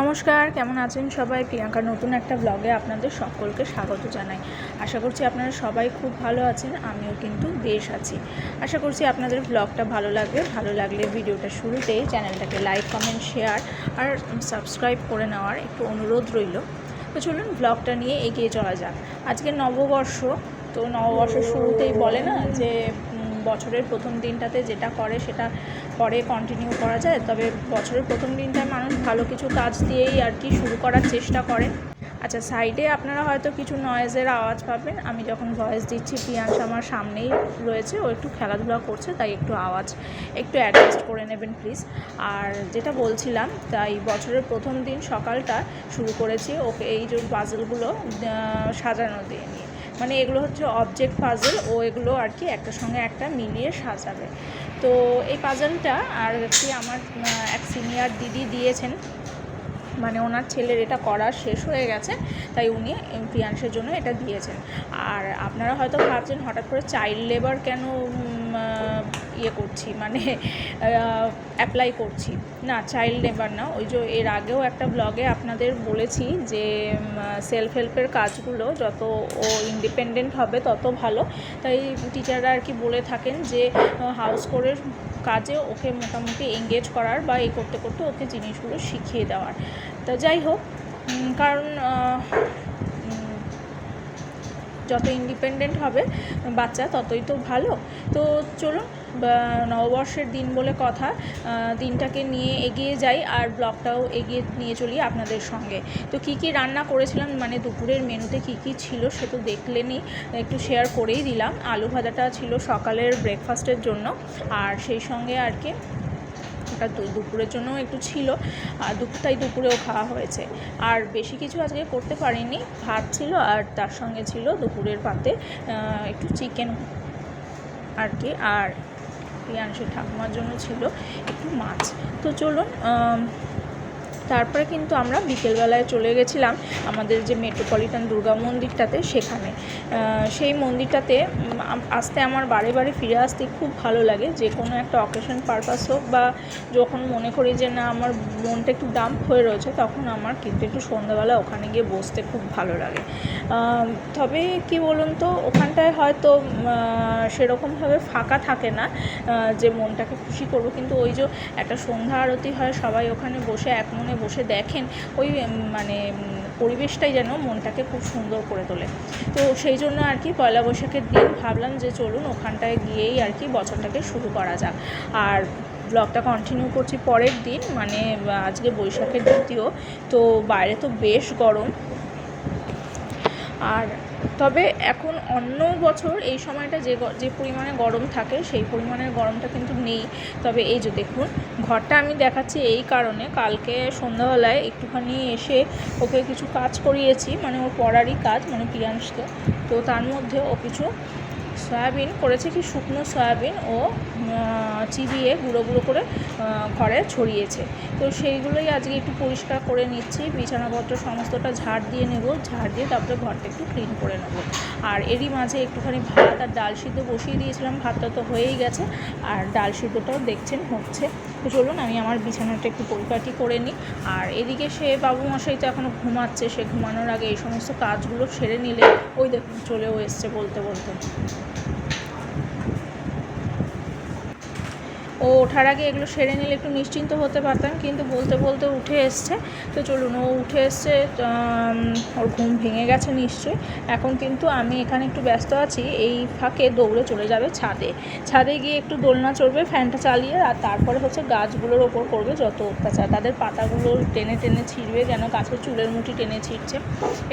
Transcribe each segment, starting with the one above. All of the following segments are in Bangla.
নমস্কার, কেমন আছেন সবাই? প্রিয়াঙ্কার নতুন একটা ব্লগে আপনাদের সকলকে স্বাগত জানাই। আশা করছি আপনারা সবাই খুব ভালো আছেন, আমিও কিন্তু বেশ আছি। আশা করছি আপনাদের ব্লগটা ভালো লাগবে। ভালো লাগলে ভিডিওটা শুরুতেই চ্যানেলটাকে লাইক কমেন্ট শেয়ার আর সাবস্ক্রাইব করে নেওয়ার একটু অনুরোধ রইল। তো চলুন ব্লগটা নিয়ে এগিয়ে চলা যাক। আজকে নববর্ষ, তো নববর্ষের শুরুতেই বলে না যে বছরের প্রথম দিনটাতে যেটা করে সেটা পরে কন্টিনিউ করা যায়। তবে বছরের প্রথম দিনটায় মানুষ ভালো কিছু কাজ দিয়েই আর কি শুরু করার চেষ্টা করেন আচ্ছা সাইডে আপনারা হয়তো কিছু নয়েজের আওয়াজ পাবেন। আমি যখন ভয়েস দিচ্ছি প্রিয়াংশ আমার সামনেই রয়েছে। ও একটু খেলাধুলা করছে, তাই একটু আওয়াজ একটু অ্যাডজাস্ট করে নেবেন প্লিজ আর যেটা বলছিলাম, তাই বছরের প্রথম দিন সকালটা শুরু করেছি। ওকে এই যে পাজলগুলো সাজানো দিয়ে নিয়ে। মানে এগুলো হচ্ছে অবজেক্ট পাজল ও এগুলো আর কি একটা সঙ্গে একটা মিলিয়ে সাজাবে। তো এই পাজলটা আর কি আমার এক সিনিয়র দিদি দিয়েছেন। মানে ওনার ছেলের এটা করা শেষ হয়ে গেছে, তাই উনি প্রিয়াংশের জন্য এটা দিয়েছেন। আর আপনারা হয়তো ভাবছেন, হঠাৎ করে চাইল্ড লেবার কেন ইয়ে করছি মানে অ্যাপ্লাই করছি। না চাইল্ড লেবার না, ওই যে এর আগেও একটা ব্লগে আপনাদের বলেছি যে সেলফ হেল্পের কাজগুলো যত ও ইন্ডিপেন্ডেন্ট হবে তত ভালো। তাই টিচাররা আর কি বলে থাকেন যে হাউস কোরের কাজে ওকে মোটামুটি এঙ্গেজ করার বা এই করতে করতে ওকে জিনিসগুলো শিখিয়ে দেওয়ার। তা যাই হোক কারণ যত ইন্ডিপেন্ডেন্ট হবে, বাচ্চা ততই তো ভালো। তো চলুন নববর্ষের দিন বলে কথা দিনটাকে নিয়ে এগিয়ে যাই আর ব্লগটাও এগিয়ে নিয়ে চলি আপনাদের সঙ্গে। তো কি কি রান্না করেছিলাম মানে দুপুরের মেনুতে কি কি ছিল সে তো দেখলেনই একটু শেয়ার করেই দিলাম। আলু ভাজাটা ছিল সকালের ব্রেকফাস্টের জন্য আর সেই সঙ্গে আর কি ওটা দুপুরের জন্য একটু ছিল। আর দুপুর তাই দুপুরেও খাওয়া হয়েছে। আর বেশি কিছু আজকে করতে পারিনি, ভাত ছিল আর তার সঙ্গে ছিল দুপুরের পাতে একটু চিকেন আর কি। আর প্রিয়াংশের ঠাকুমার জন্য ছিল একটু মাছ। তো চলুন তারপরে কিন্তু আমরা বিকেলবেলায় চলে গেছিলাম আমাদের যে মেট্রোপলিটন দুর্গা মন্দিরটাতে সেখানে। সেই মন্দিরটাতে আসতে আমার বারে বারে ফিরে আসতে খুব ভালো লাগে। যে কোনো একটা অকেশন পারপাস হোক বা যখন মনে করি যে না, আমার মনটা একটু ডাম্প হয়ে রয়েছে, তখন আমার কিন্তু একটু সন্ধ্যাবেলা ওখানে গিয়ে বসতে খুব ভালো লাগে। তবে কি বলুন তো, ওখানটায় হয়তো সেরকমভাবে ফাঁকা থাকে না যে মনটাকে খুশি করব। কিন্তু ওই যে একটা সন্ধ্যা আরতি হয়, সবাই ওখানে বসে এক মনে বসে দেখেন, ওই মানে পরিবেশটাই যেন মনটাকে খুব সুন্দর করে তোলে। তো সেই জন্য আর কি পয়লা বৈশাখের দিন ভাবলাম যে চলুন ওখানটায় গিয়েই আর কি বছরটাকে শুরু করা যাক। আর ব্লগটা কন্টিনিউ করছি পরের দিন মানে আজকে বৈশাখের দ্বিতীয়, তো বাইরে তো বেশ গরম। আর তবে এখন অন্য বছর এই সময়টা যে যে পরিমাণে গরম থাকে, সেই পরিমাণের গরমটা কিন্তু নেই। তবে এই যে দেখুন, ঘরটা আমি দেখাচ্ছি এই কারণে। কালকে সন্ধ্যাবেলায় একটুখানি এসে ওকে কিছু কাজ করিয়েছি মানে ওর পড়ারই কাজ মানে প্রিয়াংশকে তো তার মধ্যে ও কিছু সয়াবিন করেছে কি শুকনো সয়াবিন ও চিবিয়ে গুঁড়ো গুঁড়ো করে ঘরে ছড়িয়েছে। তো সেইগুলোই আজকে একটু পরিষ্কার করে নিচ্ছি বিছানাপত্র সমস্তটা ঝাড় দিয়ে নেব, ঝাড় দিয়ে তারপরে ঘরটা একটু ক্লিন করে নেব। আর এরই মাঝে একটুখানি ভাত আর ডাল সিদ্ধ বসিয়ে দিয়েছিলাম, ভাতটা তো হয়েই গেছে, আর ডাল সিদ্ধটাও দেখছেন হচ্ছে। তো চলুন, আমি আমার বিছানাটা একটু পরিপাটি করে নিই। আর এদিকে সে বাবু মশাই তো এখনও ঘুমাচ্ছে, সে ঘুমানোর আগে এই সমস্ত কাজগুলো সেরে নিলে ওই দেখুন, চলেও এসছে বলতে বলতে। ও ওঠার আগে এগুলো সেরে নিলে একটু নিশ্চিন্ত হতে পারতাম, কিন্তু বলতে বলতে উঠে এসছে। তো চলুন, ও উঠে এসছে ওর ঘুম ভেঙে গেছে নিশ্চয়ই। এখন কিন্তু আমি এখানে একটু ব্যস্ত আছি, এই ফাঁকে দৌড়ে চলে যাবে ছাদে। ছাদে গিয়ে একটু দোলনা চড়বে, ফ্যানটা চালিয়ে, আর তারপরে হচ্ছে গাছগুলোর ওপর করবে যত অত্যাচার। তাদের পাতাগুলো টেনে টেনে ছিঁড়বে যেন গাছের চুলের মুঠি টেনে ছিঁড়ছে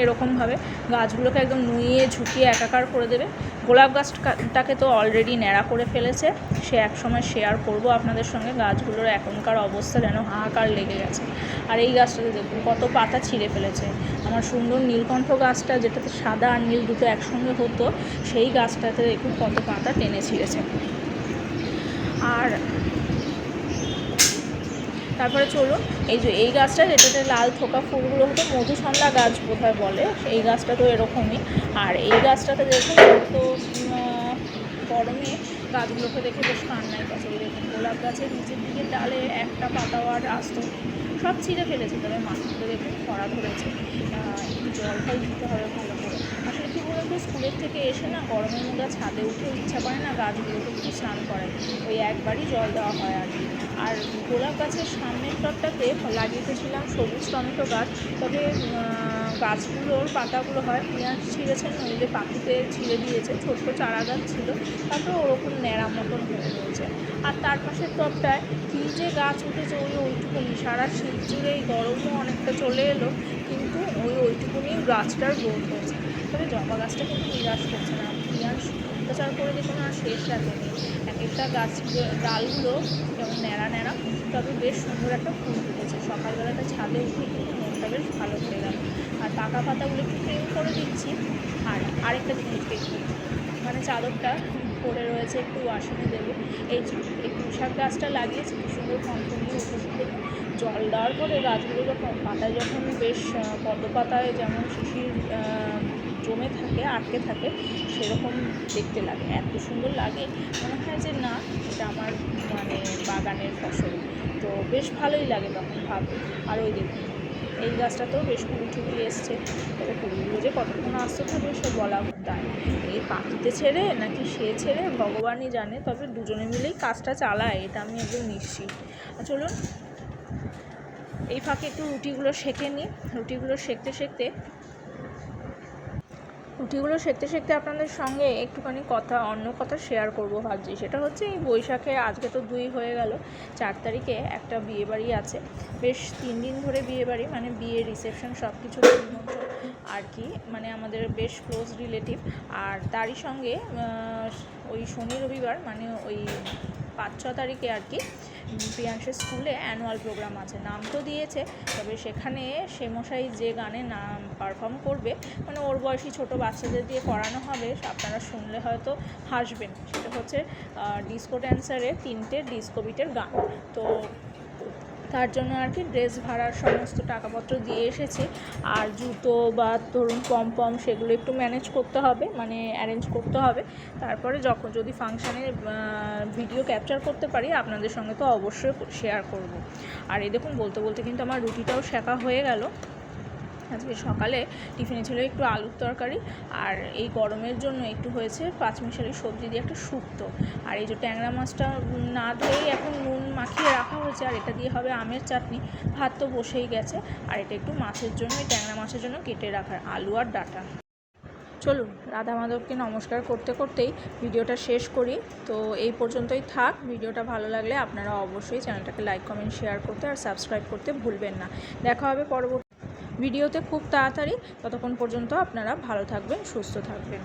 এরকমভাবে। গাছগুলোকে একদম নুইয়ে ঝুঁকিয়ে একাকার করে দেবে। গোলাপ গাছটাকে তো অলরেডি ন্যাড়া করে ফেলেছে। সে একসময় শেয়ার করব। আপনাদের সঙ্গে। গাছগুলোর এখনকার অবস্থা যেন হাহাকার লেগে গেছে। আর এই গাছটাতে দেখুন, কত পাতা ছিঁড়ে ফেলেছে। আমার সুন্দর নীলকণ্ঠ গাছটা, যেটাতে সাদা আর নীল দুটো একসঙ্গে হতো, সেই গাছটাতে দেখুন কত পাতা টেনে ছিঁড়েছে। আর তারপরে চলুন, এই যে এই গাছটা যেটাতে লাল থোকা ফুলগুলো হতো, মধুসন্ধ্যা গাছ বোধহয় বলে এই গাছটা তো এরকমই। আর এই গাছটাতে দেখুন তো গরমে গাছগুলোকে দেখে বেশ কান্নাই গোলাপ গাছের নিচের দিকে ডালে একটা পাতাও আর আসতো, সব ছিঁড়ে ফেলেছে, তবে মাথাগুলো দেখুন খরা ধরেছে। একটু জল ফল দিতে হবে ভালো করে। আসলে কী বলুন তো স্কুলের থেকে এসে না গরমের মধ্যে ছাদে উঠে ইচ্ছা করে না গাছগুলোকে একটু স্নান করে ওই একবারই জল দেওয়া হয় আর কি। আর গোলাপ গাছের সামনের টবটাতে লাগিয়েছিলাম সবুজ টমেটো গাছ, তবে গাছগুলোর পাতাগুলো হয়, পেঁয়াজ ছিঁড়েছেন নইলে পাখিতে ছিঁড়ে দিয়েছে, ছোট্ট চারা গাছ ছিল, তারপরে ওরকম ন্যাড়া মতন হয়ে রয়েছে। আর তার পাশের টবটায় কী যে গাছ উঠেছে, ওই ওইটুকুনি সারা শীত জুড়ে এই গরমও অনেকটা চলে এলো, কিন্তু ওই ওইটুকুনি গাছটার গ্রোথ হয়েছে। তবে জবা গাছটা কিন্তু নিরাশ করছে না। পেঁয়াজ অত্যাচার করে দেখুন, আর শেষ রাখে নেই। এক একটা গাছ, ডালগুলো যেমন ন্যাড়া ন্যাড়া তবে বেশ সুন্দর একটা ফুল ফুটেছে। সকালবেলাটা ছাদে উঠে কিন্তু মনটা বেশ ভালো হয়ে গেল। আর পাকা পাতাগুলো একটু ক্লিন করে দিচ্ছি। আর আরেকটা জিনিস দেখি মানে চাদরটা পড়ে রয়েছে একটু ওয়াশিংয়ে দেবো। এই এই পুঁশাক গাছটা লাগিয়েছি, কি সুন্দর কমফর্টলি উঠেছে দেখুন জল দেওয়ার পরে গাছগুলো যখন পাতায় যখন বেশ পদ্ম পাতায় যেমন শিশির জমে থাকে, আটকে থাকে, সেরকম দেখতে লাগে। এত সুন্দর লাগে। মনে হয় যে না, এটা আমার মানে বাগানের ফসল। তো বেশ ভালোই লাগে তখন ভাবে। আর ওই দেখুন, এই গাছটাতেও বেশ কুড়ি এসছে। তবে কুড়িগুলো যে কতক্ষণ আসতে থাকবে সে বলা দায় এই পাখিতে ছেড়ে নাকি সে ছেড়ে ভগবানই জানে, তবে দুজনে মিলেই কাজটা চালায়, এটা আমি একদম নিশ্চিত। আর চলুন, এই ফাঁকে একটু রুটিগুলো সেঁকে নিই। রুটিগুলো সেঁকতে সেঁকতে রুটিগুলো সেঁকতে সেঁকতে আপনাদের সঙ্গে একটুখানি কথা, অন্য কথা শেয়ার করব ভাবছি। সেটা হচ্ছে এই বৈশাখে আজকে তো দুই হয়ে গেল, চার তারিখে একটা বিয়ে বাড়ি আছে। বেশ তিন দিন ধরে বিয়ে বাড়ি মানে বিয়ে রিসেপশন সব কিছু আর কি মানে আমাদের বেশ ক্লোজ রিলেটিভ আর তারই সঙ্গে ওই শনি রবিবার মানে ওই পাঁচ, ছ তারিখে আর কি প্রিয়াংশের স্কুলে অ্যানুয়াল প্রোগ্রাম আছে। নাম তো দিয়েছে, তবে সেখানে সে মশাই যে গানে নাম পারফর্ম করবে মানে ওর বয়সী ছোটো বাচ্চাদের দিয়ে করানো হবে, আপনারা শুনলে হয়তো হাসবেন। সেটা হচ্ছে ডিস্কো ড্যান্সারে তিনটে ডিস্কো বিটের গান। তো তার জন্য আর কি ড্রেস ভাড়ার সমস্ত টাকাপত্র দিয়ে এসেছি। আর জুতো বা ধরুন পম পম সেগুলো একটু ম্যানেজ করতে হবে মানে অ্যারেঞ্জ করতে হবে। তারপরে যখন যদি ফাংশানে ভিডিও ক্যাপচার করতে পারি, আপনাদের সঙ্গে তো অবশ্যই শেয়ার করব। আর এই দেখুন, বলতে বলতে কিন্তু আমার রুটিটাও শেখা হয়ে গেল। আজকে সকালে টিফিনে ছিল একটু আলুর তরকারি আর এই গরমের জন্য একটু হয়েছে পাঁচমিশালি সবজি দিয়ে একটা শুক্তো। আর এই যে ট্যাংরা মাছটা না ধুয়েই এখন নুন মাখিয়ে রাখা হয়েছে আর এটা দিয়ে হবে আমের চাটনি। ভাত তো বসেই গেছে আর এটা একটু মাছের জন্য ট্যাংরা মাছের জন্য কেটে রাখার, আলু আর ডাটা। চলুন, রাধা মাধবকে নমস্কার করতে করতেই ভিডিওটা শেষ করি। তো এই পর্যন্তই থাক, ভিডিওটা ভালো লাগলে আপনারা অবশ্যই চ্যানেলটাকে লাইক, কমেন্ট, শেয়ার করতে আর সাবস্ক্রাইব করতে ভুলবেন না। দেখা হবে পরবর্তী ভিডিওতে খুব তাড়াতাড়ি ততক্ষণ পর্যন্ত আপনারা ভালো থাকবেন সুস্থ থাকবেন।